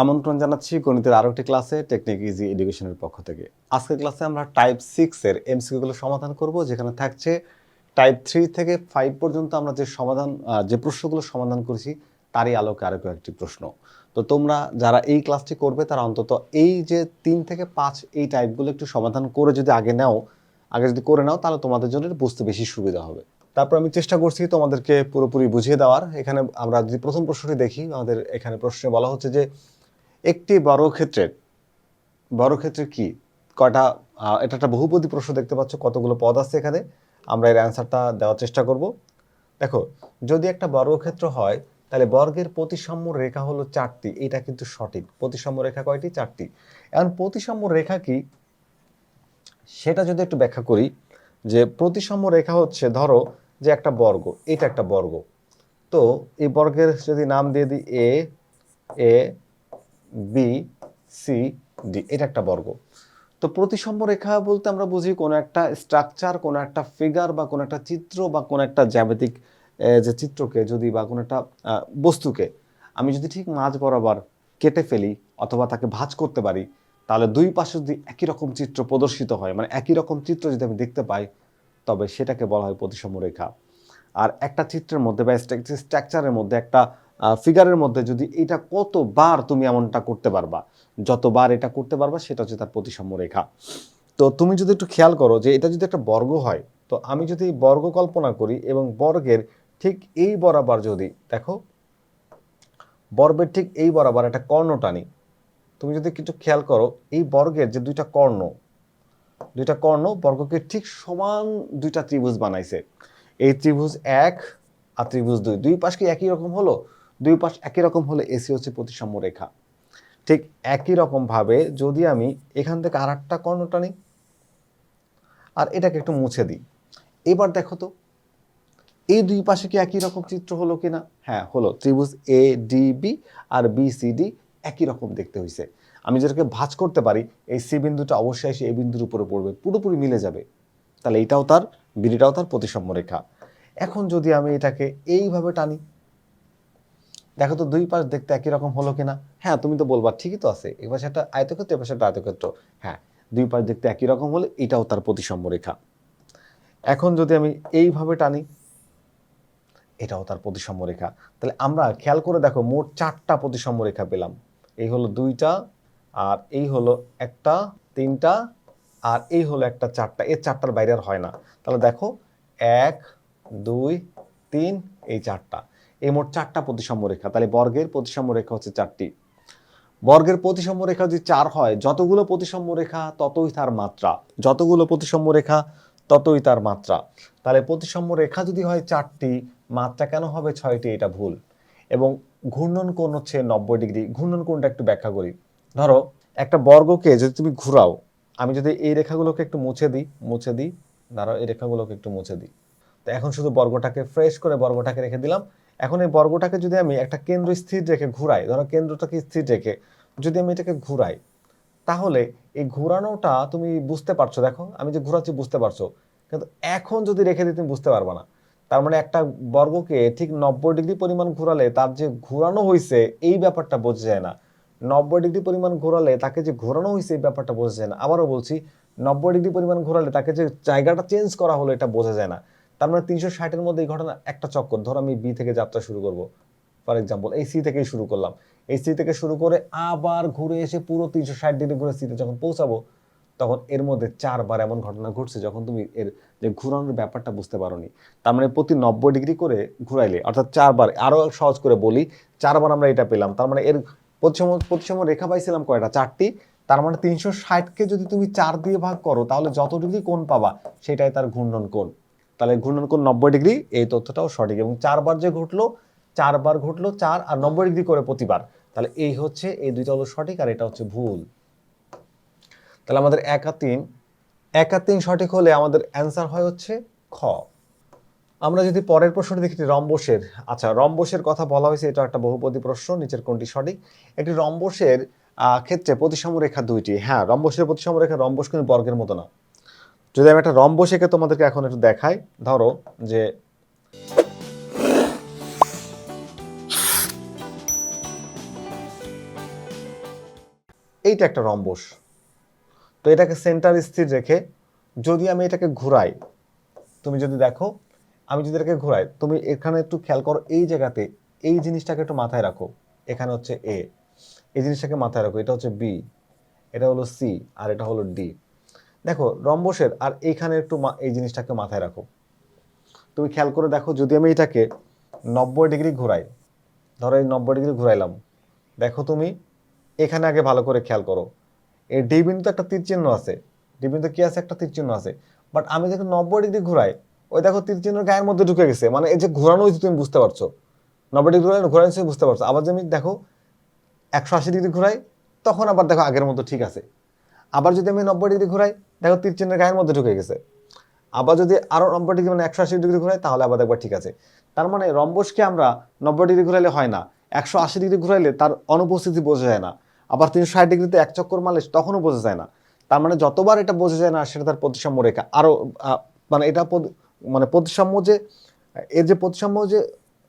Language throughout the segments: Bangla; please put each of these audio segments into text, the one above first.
আমন্ত্রণ জানাচ্ছি গণিতের আরও একটি ক্লাসে টেকনিক ইজি এডুকেশনের পক্ষ থেকে। আজকের ক্লাসে আমরা টাইপ সিক্সের এমসিকিউগুলো সমাধান করব, যেখানে থাকছে টাইপ থ্রি থেকে ফাইভ পর্যন্ত আমরা যে সমাধান যে প্রশ্নগুলো সমাধান করেছি, তারই আলোকে আরও কয়েকটি প্রশ্ন। তো তোমরা যারা এই ক্লাসটি করবে, তারা অন্তত এই যে তিন থেকে পাঁচ এই টাইপগুলো একটু সমাধান করে যদি আগে নাও, আগে যদি করে নাও, তাহলে তোমাদের জন্য বুঝতে বেশি সুবিধা হবে। তারপর আমি চেষ্টা করছি তোমাদেরকে পুরোপুরি বুঝিয়ে দেওয়ার। এখানে আমরা যদি প্রথম প্রশ্নটি দেখি, আমাদের এখানে প্রশ্নে বলা হচ্ছে যে একটি বড় বর্গক্ষেত্রের বর্গক্ষেত্রের কি? কয়টা এটা একটা বহুপদী প্রশ্ন দেখতে পাচ্ছ, কতগুলো পদ আছে এখানে। আমরা এর অ্যান্সারটা দেওয়ার চেষ্টা করব। দেখো, যদি একটা বর্গক্ষেত্র হয়, তাহলে বর্গের প্রতিসাম্য রেখা হলো চারটি। এটা কিন্তু সঠিক। প্রতিসাম্য রেখা কয়টি? চারটি। এখন প্রতিসাম্য রেখা কি? সেটা যদি একটু ব্যাখ্যা করি, যে প্রতিসাম্য রেখা হচ্ছে, ধরো যে একটা বর্গ, এটা একটা বর্গ। তো এই বর্গের যদি নাম দিয়ে দিই, এ এ বি সি ডি এটা একটা বর্গ। তো প্রতিসম্য রেখা বলতে আমরা বুঝি কোনো একটা স্ট্রাকচার কোনো একটা ফিগার বা কোনো একটা চিত্র বা কোনো একটা জ্যামিতিক যে চিত্রকে যদি বা কোনো একটা বস্তুকে আমি যদি ঠিক মাঝ বরাবর কেটে ফেলি অথবা তাকে ভাঁজ করতে পারি, তাহলে দুই পাশে যদি একই রকম চিত্র প্রদর্শিত হয় মানে একই রকম চিত্র যদি আমি দেখতে পাই, তবে সেটাকে বলা হয় প্রতিসম রেখা। আর একটা চিত্রের মধ্যে বা স্ট্রাকচারের মধ্যে একটা ফিগারের মধ্যে যদি এটা কতবার তুমি এমনটা করতে পারবা, যতবার এটা করতে পারবা, সেটা হচ্ছে তার প্রতিসাম্য রেখা। তো তুমি যদি একটু খেয়াল করো যে এটা যদি একটা বর্গ হয়, তো আমি যদি বর্গ কল্পনা করি এবং বর্গের ঠিক এই বরাবর যদি দেখো, বর্গের ঠিক এই বরাবর একটা কর্ণ টানি, তুমি যদি কিছু খেয়াল করো, এই বর্গের যে দুইটা কর্ণ দুইটা কর্ণ বর্গকে ঠিক সমান দুইটা ত্রিভুজ বানাইছে। এই ত্রিভুজ এক আর ত্রিভুজ দুই দুই পাশ কি একই রকম হলো? দুই পাশ একই রকম হলে এসি হচ্ছে প্রতিসাম্য রেখা। ঠিক একই রকম ভাবে যদি আমি এখান থেকে আর একটা কর্ণ টানি, আর এটাকে একটু মুছে দিই। এবার দেখো তো, এই দুই পাশে কি একই রকম চিত্র হলো কি না হ্যাঁ হলো ত্রিভুজ এ ডি বি আর বি সি ডি একই রকম দেখতে হয়েছে আমি যেটাকে ভাঁজ করতে পারি, এই সি বিন্দুটা অবশ্যই এসে এই বিন্দুর উপরে পড়বে, পুরোপুরি মিলে যাবে। তাহলে এইটাও তার বিডিটাও তার প্রতিসাম্য রেখা। এখন যদি আমি এটাকে এইভাবে টানি দেখো তো দুই পাশ দেখতে একই রকম হলো কিনা। হ্যাঁ তুমি তো বলবা ঠিকই তো আছে। এ পাশে একটা আয়তক্ষেত্র, এ পাশে একটা আয়তক্ষেত্র। হ্যাঁ দুই পাশ দেখতে একই রকম হলে এটাও তার প্রতিসাম্য রেখা। এখন যদি আমি এইভাবে টানি, এটাও তার প্রতিসাম্য রেখা। তাহলে আমরা খেয়াল করে দেখো, মোট চারটা প্রতিসাম্য রেখা পেলাম। এই হলো দুইটা, আর এই হলো একটা, তিনটা, আর এই হলো একটা চারটা। এর চারটার বাইরে আর হয় না। তাহলে দেখো, এক, দুই, তিন, এই চারটা। এই মোট চারটা প্রতিসাম্য রেখা। তাহলে বর্গের প্রতিসাম্য রেখা হচ্ছে চারটি। বর্গের প্রতিসাম্য রেখা যদি চার হয়, যতগুলো প্রতিসাম্য রেখা, ততই তার মাত্রা। যতগুলো প্রতিসাম্য রেখা, ততই তার মাত্রা। তাহলে প্রতিসাম্য রেখা যদি হয় চারটি, মাত্রা কেন হবে ছয়টি এটা ভুল। এবং ঘূর্ণন কোণ হচ্ছে নব্বই ডিগ্রি। ঘূর্ণন কোণটা একটু ব্যাখ্যা করি। ধরো, একটা বর্গকে যদি তুমি ঘুরাও, আমি যদি এই রেখাগুলোকে একটু মুছে দিই মুছে দিই ধরো এই রেখাগুলোকে একটু মুছে দিই। তো এখন শুধু বর্গটাকে ফ্রেশ করে বর্গটাকে রেখে দিলাম। এখন এই বর্গটাকে যদি আমি একটা কেন্দ্র স্থির রেখে ঘুরাই, ধরো কেন্দ্রটাকে স্থির রেখে যদি আমি এটাকে ঘুরাই, তাহলে এই ঘোরানোটা তুমি বুঝতে পারছ। দেখো, আমি যে ঘোরাচ্ছি বুঝতে পারছ। কিন্তু এখন যদি রেখে দিই, তুমি বুঝতে পারবে না। তার মানে একটা বর্গকে ঠিক নব্বই ডিগ্রি পরিমাণ ঘোরালে তার যে ঘোরানো হয়েছে এই ব্যাপারটা বোঝা যায় না। নব্বই ডিগ্রি পরিমাণ ঘোরালে তাকে যে ঘোরানো হয়েছে এই ব্যাপারটা বোঝা যায় না। আবারও বলছি, নব্বই ডিগ্রি পরিমাণ ঘোরালে তাকে যে জায়গাটা চেঞ্জ করা হলো, এটা বোঝা যায় না। তার মানে তিনশো ষাটের মধ্যে এই ঘটনা একটা চক্কর। ধরো আমি বি থেকে যাত্রা শুরু করব ফর এক্সাম্পল এই সি থেকেই শুরু করলাম। এই সি থেকে শুরু করে আবার ঘুরে এসে পুরো তিনশো ষাট ডিগ্রি ঘুরে সিতে যখন পৌঁছাবো, তখন এর মধ্যে চারবার এমন ঘটনা ঘটছে যখন তুমি এর যে ঘুরানোর ব্যাপারটা বুঝতে পারোনি। তার মানে প্রতি নব্বই ডিগ্রি করে ঘুরাইলে, অর্থাৎ চারবার আরও সহজ করে বলি, চারবার আমরা এটা পেলাম। তার মানে এর প্রতিসম প্রতিসম রেখা পাইছিলাম কয়টা? চারটি। তার মানে তিনশো ষাটকে যদি তুমি চার দিয়ে ভাগ করো, তাহলে যত ডিগ্রি কোণ পাবা, সেটাই তার ঘূর্ণন কোণ। তাহলে ঘূর্ণন কোণ নব্বই ডিগ্রি, এই তথ্যটাও সঠিক। এবং চারবার যে ঘটলো, চারবার ঘটলো, চার আর নব্বই ডিগ্রি করে প্রতিবার। তাহলে এই হচ্ছে, এই দুইটা হলো সঠিক আর এটা হচ্ছে ভুল। তাহলে আমাদের এক আর তিন, এক আর তিন সঠিক হলে আমাদের অ্যান্সার হয় হচ্ছে খ। আমরা যদি পরের প্রশ্নটি দেখি রম্বসের। আচ্ছা রম্বসের কথা বলা হয়েছে, এটা একটা বহুপদী প্রশ্ন, নিচের কোনটি সঠিক। একটি রম্বসের ক্ষেত্রে প্রতিসম রেখা দুইটি। হ্যাঁ রম্বসের প্রতিসম রেখা রম্বস কিন্তু বর্গের মতো না। যদি আমি একটা রম্বস এঁকে তোমাদেরকে এখন একটু দেখাই, ধরো যে এইটা একটা রম্বস। তো এটাকে সেন্টার স্থির রেখে যদি আমি এটাকে ঘুরাই, তুমি যদি দেখো, আমি যদি এটাকে ঘুরাই, তুমি এখানে একটু খেয়াল করো, এই জায়গাতে এই জিনিসটাকে একটু মাথায় রাখো। এখানে হচ্ছে এ এই জিনিসটাকে মাথায় রাখো, এটা হচ্ছে বি এটা হলো সি আর এটা হলো ডি দেখো, রম্বসের, আর এইখানে একটু এই জিনিসটাকে মাথায় রাখো। তুমি খেয়াল করে দেখো, যদি আমি এটাকে নব্বই ডিগ্রি ঘুরাই, ধরো এই নব্বই ডিগ্রি ঘুরাইলাম, দেখো তুমি, এখানে আগে ভালো করে খেয়াল করো। এই ডি বিন্দুতে একটা তীর চিহ্ন আছে, ডি বিন্দুতে কি আছে? একটা তীর চিহ্ন আছে। বাট আমি যখন নব্বই ডিগ্রি ঘুরাই, ওই দেখো তীর চিহ্ন গায়ের মধ্যে ঢুকে গেছে মানে এই যে ঘোরানো হয়েছে, তুমি বুঝতে পারছ। নব্বই ডিগ্রি ঘুরাই ঘোরানো হয়েছে বুঝতে পারছ। আবার যদি আমি দেখো একশো আশি ডিগ্রি ঘুরাই, তখন আবার দেখো আগের মতো ঠিক আছে। আবার যদি আমি নব্বই ডিগ্রি ঘুরাই দেখো তীর চিহ্নের গায়ের মধ্যে ঢুকে গেছে। আবার যদি আরও নব্বই ডিগ্রি মানে একশো আশি ডিগ্রি ঘুরাই, তাহলে আবার দেখবার ঠিক আছে। তার মানে রম্বসকে আমরা নব্বই ডিগ্রি ঘুরাইলে হয় না। একশো আশি ডিগ্রি ঘুরাইলে তার অনুপস্থিতি বোঝা যায় না। আবার তিনশো ষাট ডিগ্রিতে এক চক্কর মারলে তখনও বোঝা যায় না। তার মানে যতবার এটা বোঝা যায় না, সেটা তার প্রতিসাম্য রেখা। আরও মানে এটা মানে প্রতিসাম্য যে, এর যে প্রতিসাম্য যে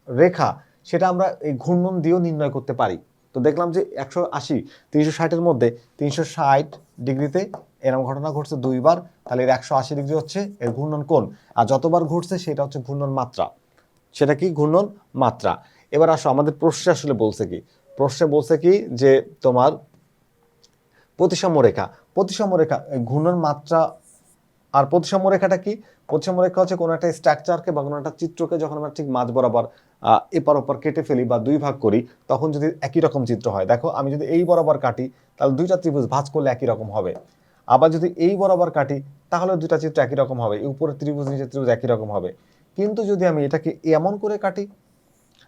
রেখা, সেটা আমরা এই ঘূর্ণন দিয়েও নির্ণয় করতে পারি। তো দেখলাম যে একশো আশি, তিনশো ষাটের মধ্যে তিনশো ষাট ডিগ্রিতে এরকম ঘটনা ঘটছে দুইবার, তাহলে এর একশো আশি ডিগ্রি হচ্ছে এর ঘূর্ণন কোণ। আর যতবার ঘটছে সেটা হচ্ছে ঘূর্ণন মাত্রা। সেটা কি? ঘূর্ণন মাত্রা। এবার আসো, আমাদের প্রশ্নে আসলে বলছে কি? প্রশ্নে বলছে কি যে তোমার প্রতিসাম্য রেখা প্রতিসাম্য রেখা ঘূর্ণন মাত্রা আর প্রতিসাম্য রেখাটা কি? প্রতিসাম্য রেখা হচ্ছে কোনো একটা স্ট্রাকচারকে বা কোনো একটা চিত্রকে যখন আমরা ঠিক মাঝ বরাবর এপার ওপার কেটে ফেলি বা দুই ভাগ করি, তখন যদি একই রকম চিত্র হয়। দেখো, আমি যদি এই বরাবর কাটি, তাহলে দুইটা ত্রিভুজ ভাঁজ করলে একই রকম হবে। আবার যদি এই বরাবর কাটি তাহলে দুটা চিত্র একই রকম হবে। এই উপরে ত্রিভুজ নিচে ত্রিভুজ একই রকম হবে। কিন্তু যদি আমি এটাকে এমন করে কাটি,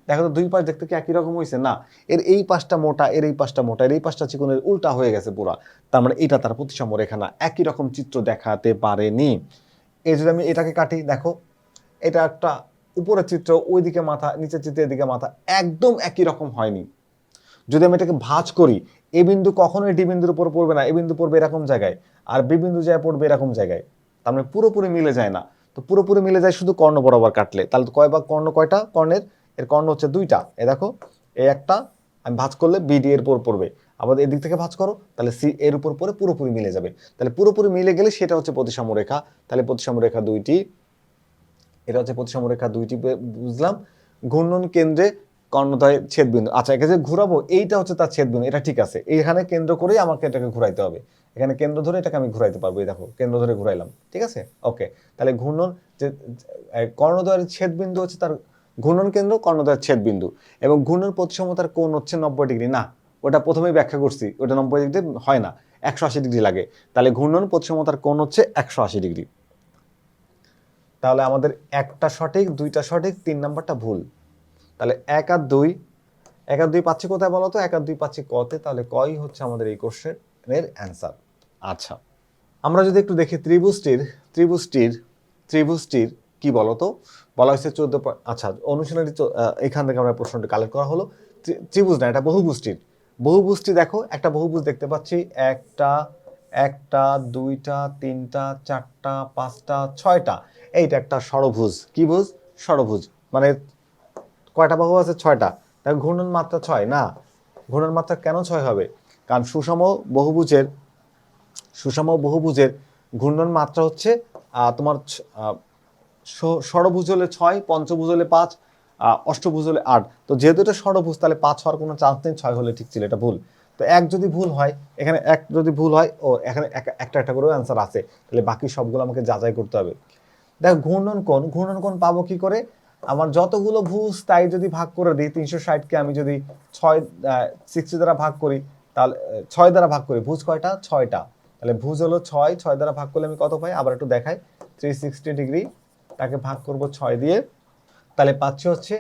দেখো তো দুই পাশ দেখতে কি একই রকম হয়েছে না। এর এই পাশটা মোটা, এর এই পাশটা মোটা, এর এই পাশটা চিকনের উল্টা হয়ে গেছে পুরা। তার মানে এটা তার প্রতিসাম্য রেখা না একই রকম চিত্র দেখাতে পারেনি। এই যদি আমি এটাকে কাটি, দেখো, এটা একটা উপরের চিত্র, ওইদিকে মাথা, নিচের চিত্র এদিকে মাথা, একদম একই রকম হয়নি। যদি আমি এটাকে ভাঁজ করি, এ বিন্দু কখনোই ডি বিন্দুর উপর পড়বে না, এ বিন্দু পড়বে এরকম জায়গায়, আর বি বিন্দু যায় পড়বে এরকম জায়গায়। তার মানে পুরোপুরি মিলে যায় না। তো পুরোপুরি মিলে যায় শুধু কর্ণ বরাবর কাটলে। তাহলে কয় ভাগ কর্ণ, কয়টা? কর্ণের। এর কর্ণ হচ্ছে দুইটা। এ দেখো এই একটা, আমি ভাঁজ করলে বিডি এর উপর পড়বে। আবার এদিক থেকে ভাঁজ করো, তাহলে সি এর উপর পড়ে পুরোপুরি মিলে যাবে। তাহলে পুরোপুরি মিলে গেলে সেটা হচ্ছে প্রতিসাম্য রেখা। তাহলে প্রতিসাম্য রেখা দুইটি, এটা হচ্ছে প্রতিসাম্য রেখা দুইটি বুঝলাম? ঘূর্ণন কেন্দ্রে কর্ণদ্বয়ের ছেদবিন্দু। আচ্ছা একে যে ঘুরাবো এইটা হচ্ছে তার ছেদবিন্দু। এটা ঠিক আছে। এইখানে কেন্দ্র করেই আমাকে এটাকে ঘুরাইতে হবে। এখানে কেন্দ্র ধরে এটাকে আমি ঘুরাইতে পারব। এই দেখো কেন্দ্র ধরে ঘুরাইলাম। ঠিক আছে? ওকে। তাহলে ঘূর্ণন যে এ, কর্ণদ্বয়ের ছেদবিন্দু হচ্ছে তার ঘূর্ণন কেন্দ্র কর্ণদ্বয়ের ছেদবিন্দু। এবং ঘূর্ণন প্রতিসমতার কোণ হচ্ছে নব্বই ডিগ্রি। না ওটা প্রথমেই ব্যাখ্যা করছি। ওটা নব্বই ডিগ্রি হয় না। একশো আশি ডিগ্রি লাগে। তাহলে ঘূর্ণন প্রতিসমতার কোণ হচ্ছে একশো আশি ডিগ্রি। তাহলে আমাদের একটা সঠিক দুইটা সঠিক তিন নাম্বারটা ভুল। তাহলে এক আর দুই এক আর দুই পাচ্ছি কোথায় বলো তো? এক আর দুই পাচ্ছি কতে তাহলে কই হচ্ছে আমাদের এই কোশ্চেনের অ্যান্সার। আচ্ছা। আমরা যদি একটু দেখি ত্রিভুজটির ত্রিভুজটির ত্রিভুজটির কি বলতো বলা হয়েছে চোদ্দ আচ্ছা অনুশীলনী এখান থেকে আমরা প্রশ্নটি কালেক্ট করা হলো। ত্রিভুজ না এটা বহুভুজটির। বহুভুজটি দেখো একটা বহুভুজ দেখতে পাচ্ছি একটা একটা দুইটা তিনটা চারটা পাঁচটা ছয়টা। এইটা একটা ষড়ভুজ। কি ভুজ? ষড়ভুজ। মানে কয়টা বাহু আছে? ছয়টা। তাহলে ঘূর্ণন মাত্রা ছয়, না? ঘূর্ণন মাত্রা কেন ছয় হবে? কারণ সুষম বহুভুজের সুষম বহুভুজের ঘূর্ণন মাত্রা হচ্ছে তোমার ষড়ভুজ হলে ছয়, পঞ্চভুজ হলে পাঁচ অষ্টভুজ হলে আট। তো যেহেতু এটা ষড়ভুজ, তাহলে পাঁচ হওয়ার কোনো চান্স নেই, ছয় হলে ঠিক ছিল, এটা ভুল। তো এক যদি ভুল হয়, এখানে এক যদি ভুল হয়, ও, এখানে এক- একটা একটা করেও অ্যান্সার আছে। তাহলে বাকি সবগুলো আমাকে যাচাই করতে হবে। দেখ, ঘূর্ণন কোণ ঘূর্ণন কোণ পাবো কি করে? আমার যতগুলো ভুজ তাই যদি ভাগ করে দিই, তিনশো ষাটকে আমি যদি ছয় সিক্সটি দ্বারা ভাগ করি, তাহলে ছয় দ্বারা ভাগ করি, ভুজ কয়টা? ছয়টা। তাহলে ভুজ হলো ছয় ছয় দ্বারা ভাগ করলে আমি কত পাই? আবার একটু দেখাই। থ্রি সিক্সটি ডিগ্রি, তাকে ভাগ করব ছয় দিয়ে। তাহলে পাচ্ছি হচ্ছে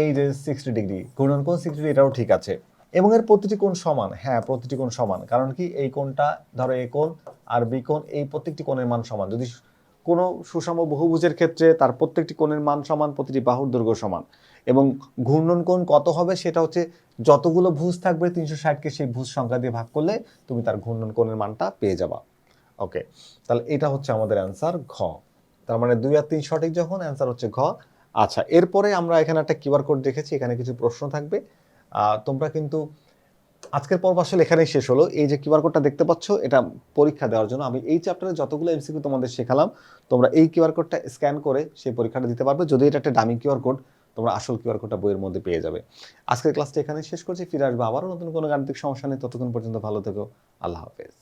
এই যে সিক্সটি ডিগ্রি। ঘূর্ণন কোণ সিক্সটি ডিগ্রি, এটাও ঠিক আছে। এবং এর প্রতিটি কোণ সমান। হ্যাঁ প্রতিটি কোণ সমান। কারণ কি? এই কোণটা ধরো এই কোণ আর বি কোণ, এই প্রত্যেকটি কোণের মান সমান। যদি কোনো সুষম বহুভুজের ক্ষেত্রে তার প্রত্যেকটি কোণের মান সমান, প্রতিটি বাহুর দৈর্ঘ্য সমান। এবং ঘূর্ণন কোণ কত হবে সেটা হচ্ছে যতগুলো ভুজ থাকবে তিনশো ষাটকে সেই ভুজ সংখ্যা দিয়ে ভাগ করলে তুমি তার ঘূর্ণন কোণের মানটা পেয়ে যাবা। ওকে, তাহলে এটা হচ্ছে আমাদের অ্যান্সার ঘ। তার মানে দুই আর তিন সঠিক যখন, অ্যান্সার হচ্ছে ঘ। আচ্ছা এরপরে আমরা এখানে একটা কিউআর কোড দেখেছি, এখানে কিছু প্রশ্ন থাকবে। তোমরা কিন্তু আজকের পর্ব আসলে এখানেই শেষ হলো। এই যে কিউআর কোডটা দেখতে পাচ্ছ, এটা পরীক্ষা দেওয়ার জন্য আমি এই চ্যাপ্টারে যতগুলো এমসিকিউ তোমাদের শেখালাম, তোমরা এই কিউআর কোডটা স্ক্যান করে সেই পরীক্ষাটা দিতে পারবে। যদি এটা একটা ডামি কিউআর কোড তোমরা আসল কিউআর কোডটা বইয়ের মধ্যে পেয়ে যাবে। আজকের ক্লাসটা এখানে শেষ করছি। ফিরে আসবে আবারও নতুন কোনো গাণিতিক সমস্যা নেই ততক্ষণ পর্যন্ত ভালো থেকো। আল্লাহ হাফেজ।